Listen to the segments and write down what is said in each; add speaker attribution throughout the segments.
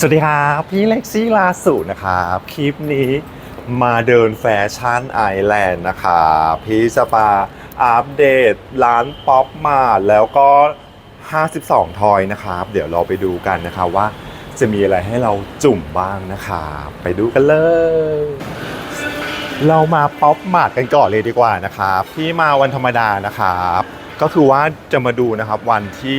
Speaker 1: สวัสดีครับพี่เล็กซี่ลาสุนะครับ คลิปนี้มาเดินแฟชั่นไอแลนด์นะครับพี่จะมาอัปเดตร้านป๊อปมาแล้วก็ 52 ทอยนะครับ เดี๋ยวเราไปดูกันนะครับว่าจะมีอะไรให้เราจุ่มบ้างนะครับไปดูกันเลย เรามาป๊อปมาร์ทกันก่อนเลยดีกว่านะครับพี่มาวันธรรมดานะครับ ก็คือว่าจะมาดูนะครับวันที่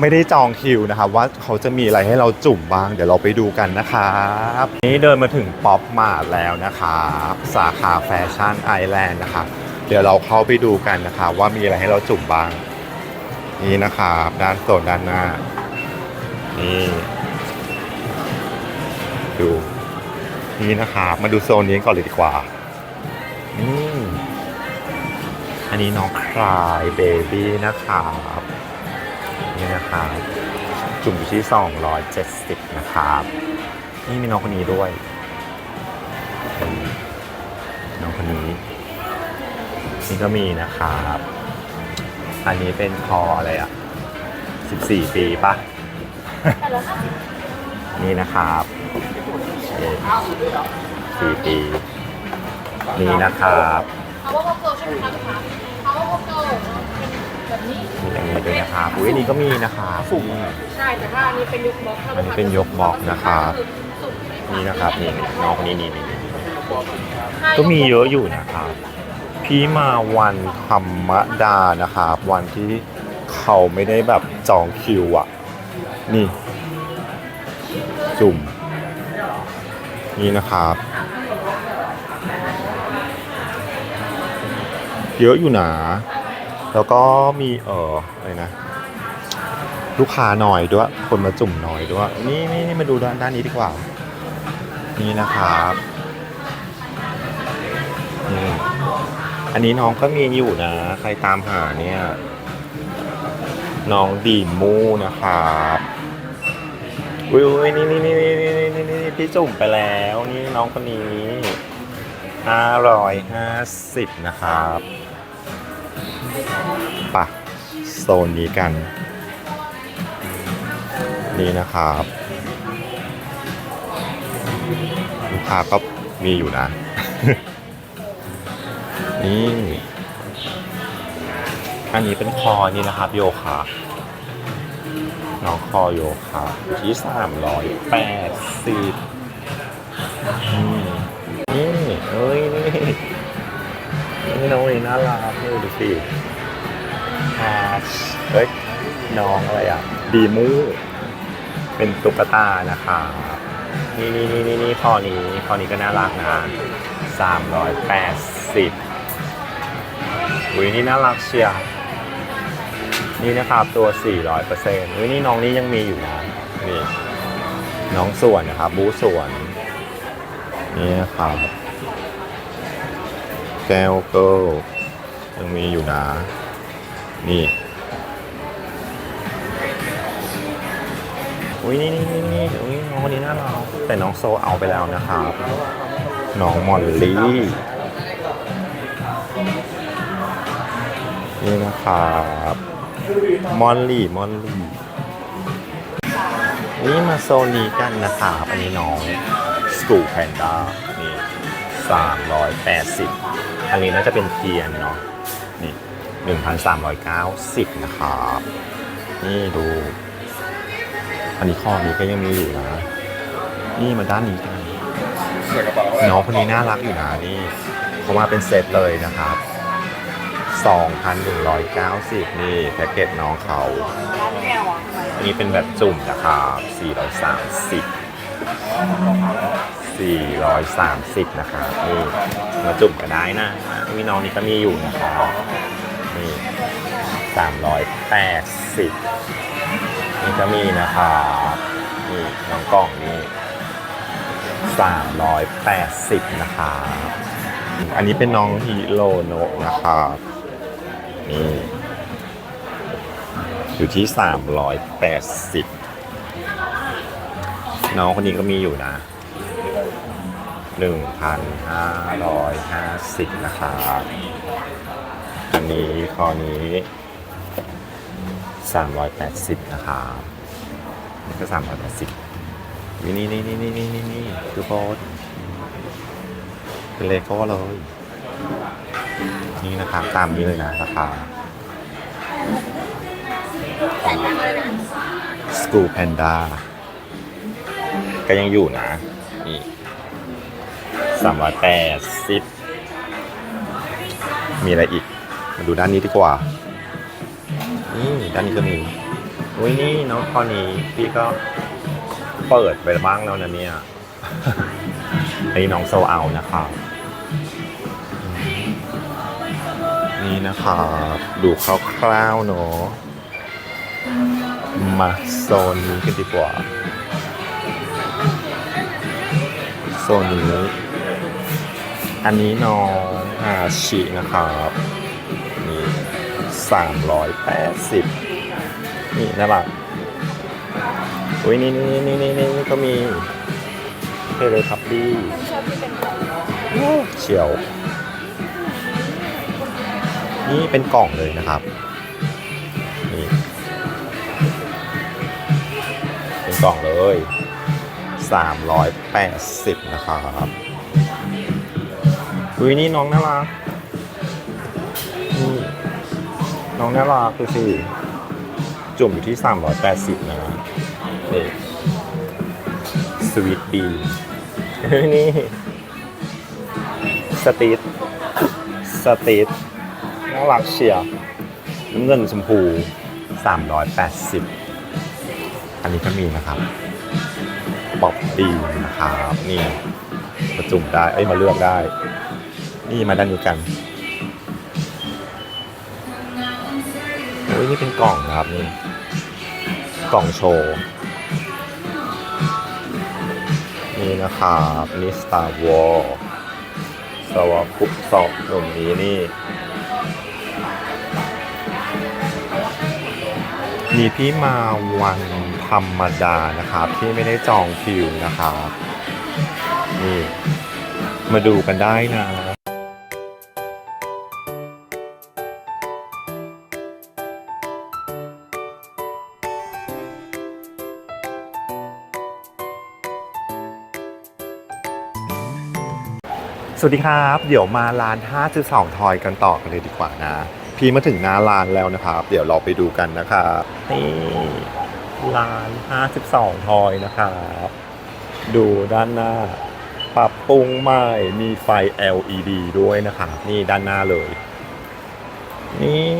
Speaker 1: ไม่ได้จองคิวนะครับ ว่าเขาจะมีอะไรให้เราจุ่มบ้าง เดี๋ยวเราไปดูกันนะครับนี่เดินมาถึงป๊อปมาแล้วนะครับสาขาแฟชั่นไอแลนด์นะครับเดี๋ยวเราเข้าไปดูกันนะครับว่ามีอะไรให้เราจุ่มบ้าง นี่นะครับด้านโซนด้านหน้านี่ดูนี่นะครับมาดูโซนนี้ก่อนเลยดีกว่านี่อันนี้น้องคลายเบบี้นะครับ นี่นะครับจุ่มอยู่ที่ 270 นะครับ นี่มีน้องคนนี้ด้วย น้องคนนี้ นี่ก็มีนะครับ อันนี้เป็นคออะไรอะ 14 ปีปะนี่นะครับสี่ปี นี่นะครับ
Speaker 2: เอาว่าโกโก้ใช่ไหมคะลูกค้าเอาว่าโกโก้ แบบนี้
Speaker 1: มีอันนี้ด้วยนะครับอุ้ยอันนี้ก็มีนะครับนี่
Speaker 2: ใช่แต่ว่าอันนี้เป็นยกบล็อกถ้า
Speaker 1: อันนี้เป็นยกบล็อกนะครับ
Speaker 2: สุด
Speaker 1: นี่นะครับนี่น้องคนนี้นี่นี่นี่ก็มีเยอะอยู่นะครับพี่มาวันธรรมดานะครับวันที่เขาไม่ได้แบบจองคิวอะ นี่จุ่ม นี่นะครับ เยอะอยู่นะ แล้วก็มีเอออะไรนะ ลูกค้าหน่อยด้วย คนมาจุ่มหน่อยด้วย นี่นี่นี่มาดูด้านด้านนี้ดีกว่า นี่นะครับนี่อันนี้น้องก็มีอยู่นะ ใครตามหาเนี่ย น้องดีมูนะครับอุ้ยอุ้ยนี่นี่นี่นี่นี่นี่นี่พี่จุ่มไปแล้วนี่น้องคนนี้ห้าร้อยห้าสิบนะครับ ปะโซนนี้กัน นี่นะครับลูกค้าก็มีอยู่นะ นี่ อันนี้เป็นคอนี่นะครับ โยคะน้องคอโยคะอยู่ที่สามร้อยแปดสิบนี่เอ้ยนี่นี่น้องนี่น่ารักเลยดูสิ เฮ้ยน้องอะไรอะดีมูเป็นตุ๊กตานะครับนี่นี่นี่นี่นี่คอนี้คอนี้ก็น่ารักนะสามร้อยแปดสิบอุ้ยนี่น่ารักเชียร์นี่นะครับตัว 400เปอร์เซ็นต์อุ้ยนี่น้องนี่ยังมีอยู่นะนี่น้องส่วนนะครับ บูส่วน นี่นะครับแก้วเกิลยังมีอยู่นะ นี่ อุ้ยนี่นี่นี่นี่อุ้ยน้องคนนี้น่ารักแต่น้องโซเอาไปแล้วนะครับ น้องมอลลี่นี่นะครับมอลลี่มอลลี่นี่มาโซนนี้กันนะครับอันนี้น้องสกูแพนด้านี่สามร้อยแปดสิบอันนี้น่าจะเป็นเทียนเนาะนี่หนึ่งพันสามร้อยเก้าสิบนะครับ นี่ดู อันนี้ข้อนี้ก็ยังมีอยู่นะ นี่มาด้านนี้กันน้องคนนี้น่ารักอยู่นะนี่เขามาเป็นเซตเลยนะครับ2,190 นี่แพ็กเกจน้องเขา
Speaker 2: ร้านแก้วอะ
Speaker 1: อันนี้เป็นแบบจุ่มนะครับ430 430 นะครับนี่มาจุ่มก็ได้นะมีน้องนี่ก็มีอยู่นะครับนี่380 นี่ก็มีนะครับนี่น้องกล่องนี่380 นะครับอันนี้เป็นน้องฮิโรโนะนะครับนี่อยู่ที่ 380 น้องคนนี้ก็มีอยู่นะ 1,550 นะครับอันนี้ข้อนี้ 380 นะครับนี่ก็ 380นี่นี่นี่นี่นี่นี่นี่ทุกคนเป็นเลโก้เลย นี่นะครับตามนี้เลยนะราคา School Panda ก็ยังอยู่นะ นี่สามร้อยแปดสิบมีอะไรอีก มาดูด้านนี้ดีกว่า นี่ด้านนี้ก็มีอุ้ยนี่น้องข้อนี้พี่ก็เปิดไปบ้างแล้วนะเนี่ยอันนี้น้องโซเอานะครับนี่นะครับดูคร่าวๆเนาะมาโซนนี้กันดีกว่า โซนนี้ อันนี้น้องอาชินะครับ 380 นี่น่ารักอุ้ยนี่นี่นี่นี่นี่ก็มีเทเลทับบี้
Speaker 2: เฉี
Speaker 1: ยว นี่เป็นกล่องเลยนะครับ นี่ เป็นกล่องเลย 380 นะครับอุ้ยนี่น้องน่ารัก น้องน่ารักดูสิจุ่มอยู่ที่ 380 นะนี่สวีทบีนี่ สตีทสตีทน่ารักเชียร์น้ำเงินชมพู 380 อันนี้ก็มีนะครับป๊อปปี้นะครับ นี่มาจุ่มได้ เอ้ย มาเลือกได้ นี่มาด้านนี้กัน ยนี่เป็นกล่องนะครับนี่กล่องโชว์นี่นะครับนี่ Star Wars สวาคุปสอบหนุ่มนี้นี่ มีพี่มาวันธรรมดานะครับ ที่ไม่ได้จองคิวนะครับ นี่ มาดูกันได้นะ สวัสดีครับ เดี๋ยวมาร้าน 5.2 ทอยกันต่อกันเลยดีกว่านะ พี่มาถึงหน้าร้านแล้วนะครับ เดี๋ยวเราไปดูกันนะครับนี่ร้าน 52 ทอยนะครับดูด้านหน้า ปรับปรุงใหม่มีไฟ LED ด้วยนะครับนี่ด้านหน้าเลย นี่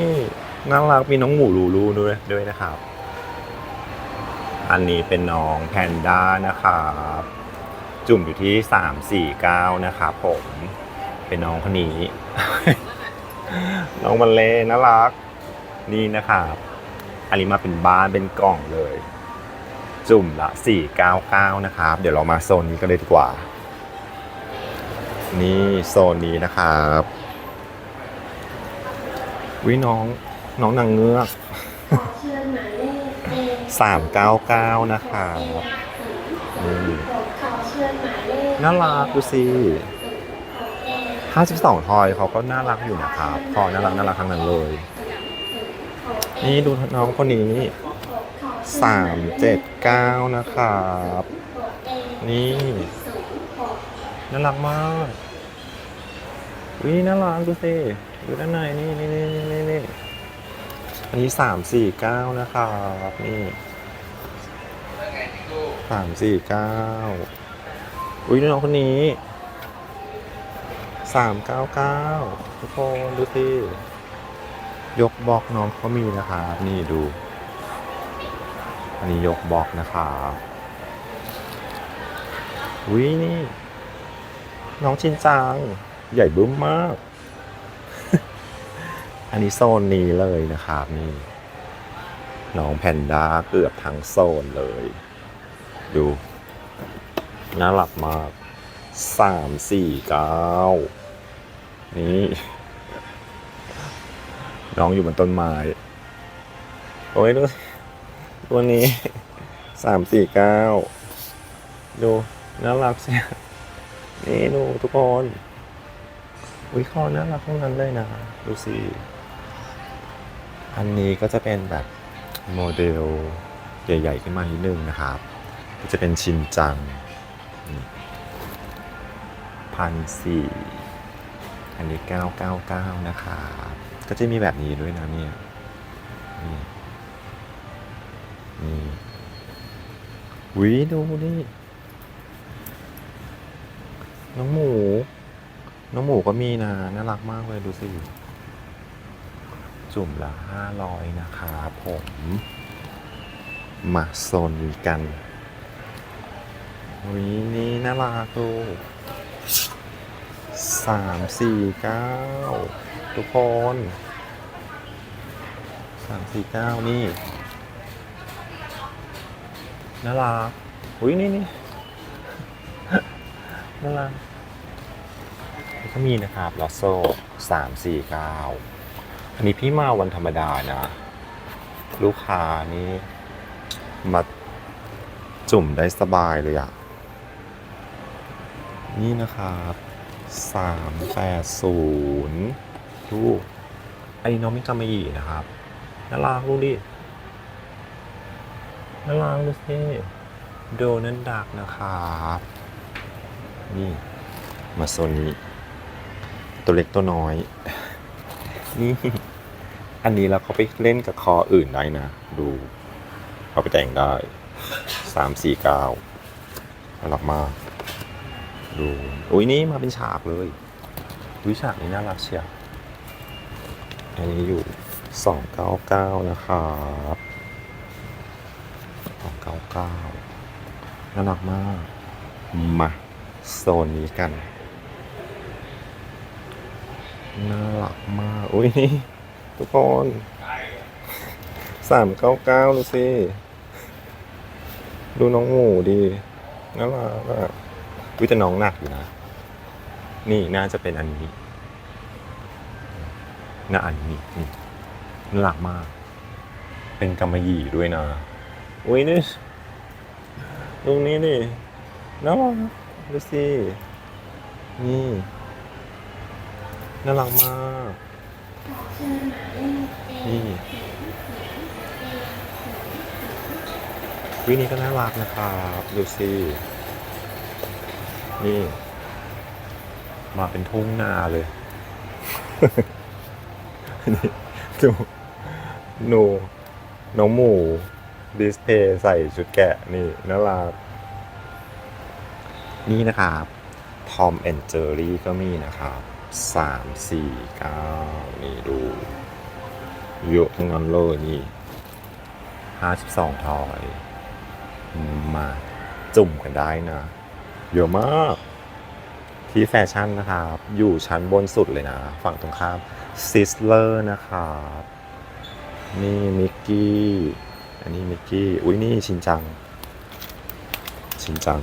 Speaker 1: น่ารักมีน้องหมูลูลูด้วยด้วยนะครับ อันนี้เป็นน้องแพนด้านะครับ จุ่มอยู่ที่349นะครับผมเป็นน้องคนนี้ น้องบัลเลน่ารัก นี่นะครับอันนี้มาเป็นบ้านเป็นกล่องเลย จุ่มละ499นะครับ เดี๋ยวเรามาโซนนี้กันเลยดีกว่า นี่โซนนี้นะครับวิน้องน้องนางเงือก399นะครับนี่ น่ารักดูสิ52ทอยเขาก็น่ารักอยู่นะครับพอน่ารักน่ารักทั้งนั้นเลย นี่ดูน้องคนนี้379นะครับ นี่น่ารักมากวิน่ารักดูสิดูด้านในนี่นี่นี่นี่นี่อันนี้349นะครับ นี่349 อุ้ยน้องคนนี้สามเก้าเก้าทุกคนดูสิยกบอกน้องเขามีนะครับ นี่ดู อันนี้ยกบอกนะครับอุ้ยนี่ น้องชินจัง ใหญ่บึ้มมาก อันนี้โซนนี้เลยนะครับนี่ น้องแพนด้าเกือบทั้งโซนเลย ดู น่ารักมากสามสี่เก้านี่ น้องอยู่บนต้นไม้ โอ้ยดูตัวนี้สามสี่เก้าดูน่ารักเสียนี่ดูทุกคนวิคอน่ารักทั้งนั้นเลยนะ ดูสิ อันนี้ก็จะเป็นแบบโมเดลใหญ่ ๆ ขึ้นมานิดนึงนะครับ ก็จะเป็นชินจัง พันสี่อันนี้เก้าเก้าเก้านะครับก็จะมีแบบนี้ด้วยนะเนี่ยนี่นี่วิดูนี่ น้องหมู น้องหมูก็มีนะ น่ารักมากเลยดูสิ จุ่มละห้าร้อยนะครับผม มาโซนนี้กัน วินี่น่ารักดูสามสี่เก้าทุกคนสามสี่เก้านี่น่ารักอุ้ยนี่นี่น่ารักแล้วก็มีนะครับลอโซ่สามสี่เก้าอันนี้พี่มาวันธรรมดานะ ลูกค้านี่มาจุ่มได้สบายเลยอะ นี่นะครับสามแปดศูนย์ดูไอ้น้องมิกามาอีนะครับน่ารักดูดิน่ารักดูสิโดนันดักนะครับนี่มาโซนนี้ ตัวเล็กตัวน้อย นี่ อันนี้แล้วเขาไปเล่นกับคออื่นได้นะ ดูเอาไปแต่งได้สามสี่เก้าน่ารักมาก ดูอุ้ยนี่มาเป็นฉากเลยวิฉากนี้น่ารักเชียวอันนี้อยู่สองเก้าเก้านะครับสองเก้าเก้าน่ารักมาก มาโซนนี้กัน น่ารักมาก อุ้ยนี่ทุกคนสามเก้าเก้าดูสิ ดูน้องหมูดีน่ารักอะ วิแต่น้องหนักอยู่นะ นี่น่าจะเป็นอันนี้น่าอันนี้นี่น่ารักมาก เป็นกำมะหยี่ด้วยนะอุ้ยนี่ตรงนี้นี่น่ารักดูสินี่น่ารักมาก นี่วินี้ก็น่ารักนะครับ ดูสิ นี่ มาเป็นทุ่งนาเลย นี่ดูหนูน้องหมูดิสเพย์ใส่ชุดแกะนี่น่ารักนี่นะครับทอมแอนเจอรี่ก็มีนะครับสามสี่เก้านี่ดู เยอะทั้งนั้นเลยนี่ห้าสิบสองทอย มาจุ่มกันได้นะ เยอะมาก ที่แฟชั่นนะครับ อยู่ชั้นบนสุดเลยนะ ฝั่งตรงข้ามซิสเลอร์นะครับนี่มิกกี้อันนี้มิกกี้อุ้ยนี่ชินจัง ชินจัง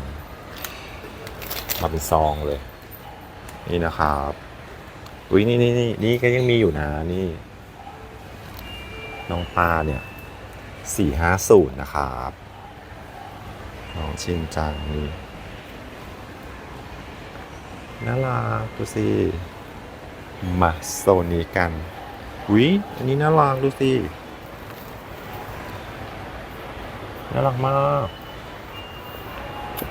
Speaker 1: มาเป็นซองเลย นี่นะครับอุ้ยนี่นี่นี่นี่ก็ยังมีอยู่นะนี่ น้องปลาเนี่ยสี่ห้าศูนย์นะครับ น้องชินจังนี่ น่ารักดูสิมาโซนนี้กันวิอันนี้น่ารักดูสิน่ารักมาก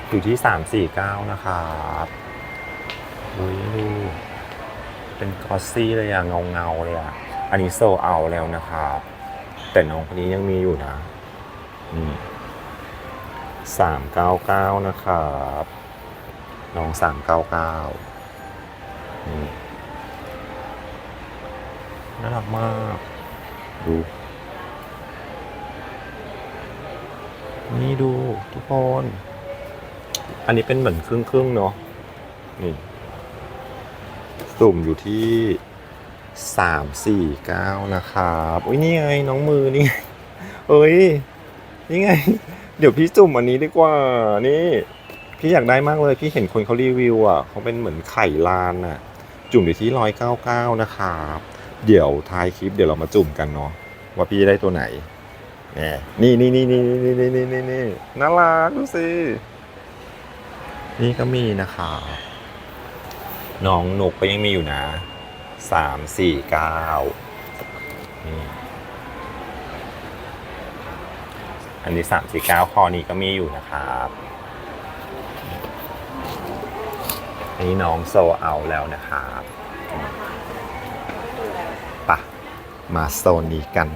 Speaker 1: อยู่ที่349นะครับอุ้ยดูเป็นกอสซี่เลยอะเงาเงาๆเลยอะอันนี้โซเอาแล้วนะครับ แต่น้องคนนี้ยังมีอยู่นะนี่สามเก้าเก้านะครับ น้องสามเก้าเก้านี่น่ารักมาก ดู นี่ดูทุกคน อันนี้เป็นเหมือนครึ่งครึ่งๆเนาะ นี่ สุ่มอยู่ที่สามสี่เก้านะครับอุ้ยนี่ไงน้องมือนี่ไงเอ้ย นี่ไง เดี๋ยวพี่จุ่มอันนี้ดีกว่า นี่ พี่อยากได้มากเลย พี่เห็นคนเขารีวิวอะเขาเป็นเหมือนไข่ลานอะ จุ่มอยู่ที่ร้อยเก้าเก้านะครับเดี๋ยวท้ายคลิปเดี๋ยวเรามาจุ่มกันเนาะว่าพี่ได้ตัวไหนนี่นี่นี่นี่นี่นี่นี่นี่นี่น่ารักดูสินี่ก็มีนะคะน้องหนุกก็ยังมีอยู่นะสามสี่เก้าอันนี้สามสี่เก้าคอนี้ก็มีอยู่นะครับ อันนี้น้องโซเอาแล้วนะครับปะมาโซนนี้กัน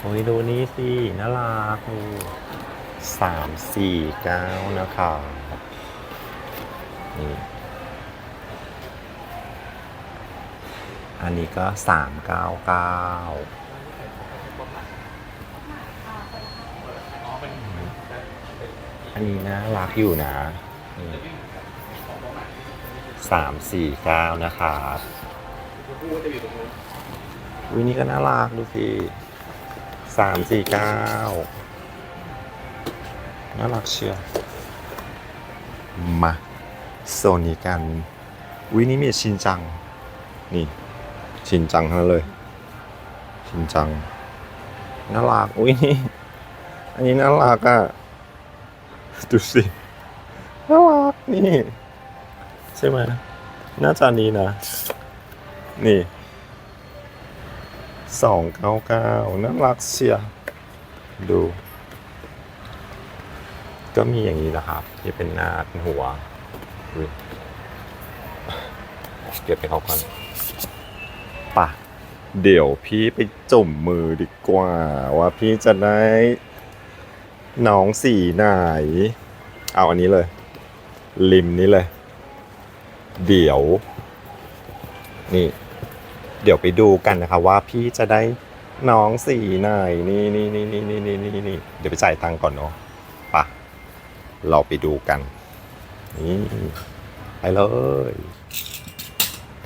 Speaker 1: โอ้ยดูนี่สิน่ารักดูสามสี่เก้านะครับนี่อันนี้ก็สามเก้าเก้าอันนี้น่ารักอยู่นะ สามสี่เก้านะครับวินี่ก็น่ารักดูสิสามสี่เก้าน่ารักเชียวมาโซนนี้กัน วินี่มีชินจัง นี่ ชินจังทั้งนั้นเลย ชินจังน่ารักอุ้ยนี่อันนี้น่ารักอะ ดูสิ นี่ ใช่ไหมหน่าจะนี้นะ นี่สองเก้าเก้าน่ารักเชียดู ก็มีอย่างนี้นะครับ ที่เป็นหน้าเป็นหัวเก็บไปเขาก่อนปะเดี๋ยวพี่ไปจุ่มมือดีกว่า ว่าพี่จะได้น้องสีไหน เอาอันนี้เลย ริมนี้เลย เดี๋ยว นี่ เดี๋ยวไปดูกันนะครับว่าพี่จะได้น้องสีไหนนี่นี่นี่นี่นี่นี่นี่นี่เดี๋ยวไปจ่ายตังค์ก่อนเนาะปะเราไปดูกัน นี่ไปเลย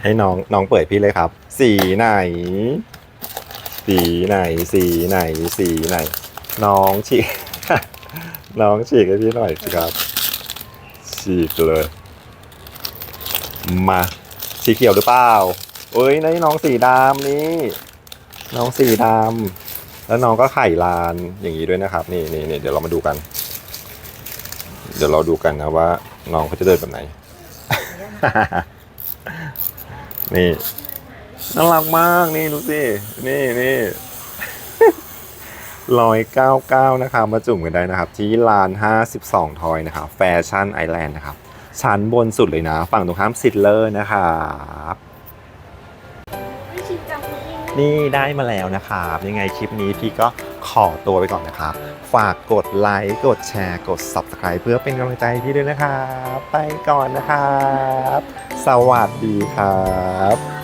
Speaker 1: ให้น้องน้องเปิดพี่เลยครับ สีไหน สีไหน สีไหน สีไหน น้องฉีก น้องฉีกให้พี่หน่อยสิครับ ฉีกเลย มาสีเขียวหรือเปล่าเอ้ยนี่น้องสีดำนี่ น้องสีดำแล้วน้องก็ไข่ลานอย่างนี้ด้วยนะครับ นี่นี่นี่เดี๋ยวเรามาดูกัน เดี๋ยวเราดูกันนะว่า น้องเขาจะเดินแบบไหน นี่น่ารักมากนี่ดูสินี่นี่ ร้อยเก้าเก้านะครับมาจุ่มกันได้นะครับ ที่ลานห้าสิบสองทอยนะครับแฟชั่นไอแลนด์นะครับ ชั้นบนสุดเลยนะ ฝั่งตรงข้ามซิดเลอร์นะครับ
Speaker 2: นี่
Speaker 1: ได้มาแล้วนะครับยังไงคลิปนี้พี่ก็ขอตัวไปก่อนนะครับ ฝากกดไลค์กดแชร์กด Subscribe เพื่อเป็นกำลังใจพี่ด้วยนะครับ ไปก่อนนะครับ สวัสดีครับ